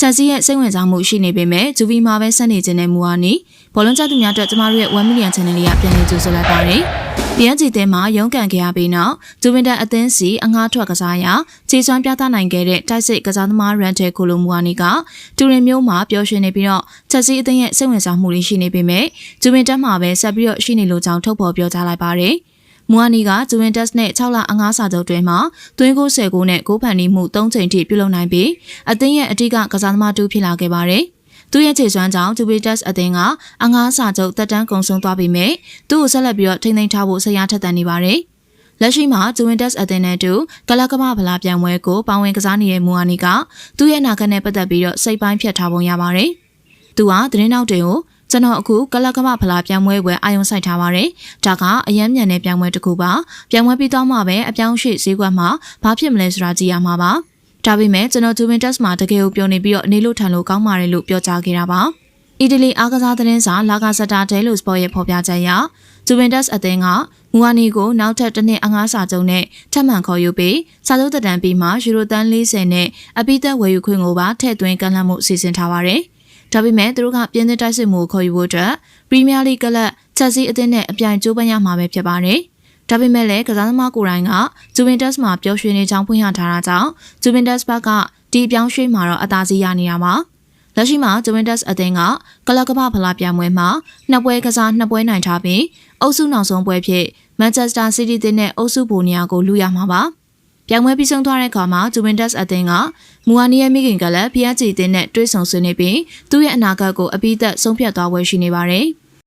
ချက်စီရဲ့စိတ်ဝင်စားမှုရှိနေပေမဲ့ဂျူဗီမှာပဲဆက်နေခြင်းနဲ့မူအားနီဘောလုံးကျသူများအတွက်ကျမတို့ရဲ့1 million channel လေးကပြန်လည်ကြိုဆိုလိုက်ပါတယ်။ PSG တဲမှာရုန်းကန်ခဲ့ရပြီးနောက်ဂျူဗင်တက်အသင်းစီအငှားထွက်ကစားရာခြေစွမ်းပြသနိုင်ခဲ့တဲ့တိုက်စစ်ကစားသမားရန်တဲကိုလိုမူအားနီကတူရင်မျိုးမှာပျော်ရွှင်နေပြီးတော့ချက်စီအသင်းရဲ့စိတ်ဝင်စားမှုတွေရှိနေပေမဲ့ဂျူဗင်တက်မှာပဲဆက်ပြီးတော့ရှိနေလို့ကြောင်းထုတ်ဖော်ပြောကြားလိုက်ပါတယ်။ မွာနီကဂျူဝင်တက်စ်နဲ့6လအငားစာချုပ်တွင်မှသွင်းကို10ကိုနဲ့ဂိုးဖန်နီမှု3ချိန်ထိပြုလုပ်နိုင်ပြီးအသင်းရဲ့အထူးကကစားသမားတူဖြစ်လာခဲ့ပါတယ်။သူ့ရဲ့ခြေစွမ်းကြောင့်ဂျူဝင်တက်စ်အသင်းကအငားစာချုပ်တက်တန်းကုန်ဆုံးသွားပြီမဲ့သူ့ကိုဆက်လက်ပြီးတော့ထိန်းသိမ်းထားဖို့ဆရာထက်သန်နေပါတယ်။လက်ရှိမှာဂျူဝင်တက်စ်အသင်းနဲ့အတူကလကမဖလားပြန်ပွဲကိုပါဝင်ကစားနေတဲ့မူအာနီကသူ့ရဲ့အနာဂတ်နဲ့ပတ်သက်ပြီးတော့စိတ်ပိုင်းဖြတ်ထားပုံရပါတယ်။သူကသတင်းနောက်တွေကို ကျွန်တော်အခုကလကမဖလားပြန်ပွဲပွဲအာယုံဆိုင်ထားပါတယ်။ဒါကအယမ်းမြန်တဲ့ပြန်ပွဲတစ်ခုပါ။ပြန်ပွဲပြီးတော့မှပဲအပြောင်းရွှေ့ဈေးကွက်မှာဘာဖြစ်မလဲဆိုတာကြည့်ရမှာပါ။ဒါပေမဲ့ကျွန်တော်ဂျူဗင်တက်စ်မှာတကယ်ကိုပြောနေပြီးတော့နေလို့ထန်လို့ကောင်းပါတယ်လို့ပြောကြားခဲ့တာပါ။အီတလီအားကစားသတင်းစာလာကာစတာဒဲလို့စပေါ်ရဲ့ဖော်ပြချက်အရဂျူဗင်တက်စ်အသင်းကမူဝါနီကိုနောက်ထပ်တစ်နှစ်အငှားစာချုပ်နဲ့ထပ်မံခေါ်ယူပြီးစာချုပ်သက်တမ်းပြီးမှယူရိုတန်40နဲ့အပိသက်ဝယ်ယူခွင့်ကိုပါထည့်သွင်းကမ်းလှမ်းမှုစီစဉ်ထားပါတယ်။ ဒါပေမဲ့သူတို့ကပြင်းသစ်တိုက်စစ်မှုကိုခေါ်ယူဖို့အတွက်ပရီးမီးယားလိကလပ်ချက်စီအသင်းနဲ့အပြိုင်ကြိုးပမ်းရမှာပဲဖြစ်ပါတယ်။ဒါပေမဲ့လည်းကစားသမားကိုယ်တိုင်ကဂျူဗင်တက်စ်မှာပျော်ရွှင်နေကြောင်းဖွင့်ရထားတာကြောင့်ဂျူဗင်တက်စ်ဘက်ကဒီအပြောင်းရွှေ့မှာတော့အသာစီးရနေတာပါ။လက်ရှိမှာဂျူဗင်တက်စ်အသင်းကကလပ်ကမ္ဘာဖလားပြိုင်ပွဲမှာနှစ်ပွဲကစားနှစ်ပွဲနိုင်ထားပြီးအုပ်စုနောက်ဆုံးပွဲဖြစ်မန်ချက်စတာစီးတီးတင်းနဲ့အုပ်စုဘိုနီယာကိုလူရမှာပါ။ ပြိုင်ပွဲပြီးဆုံးသွားတဲ့အခါမှာဂျူဗင်တက်စ်အသင်းကမူအာနီရဲ့မိခင်ကလည်းဖျက်ချီတင်းနဲ့တွဲဆုံဆွေးနွေးပြီးသူ့ရဲ့အနာဂတ်ကိုအပိသက်ဆုံးဖြတ်သွားဝယ်ရှိနေပါတယ်။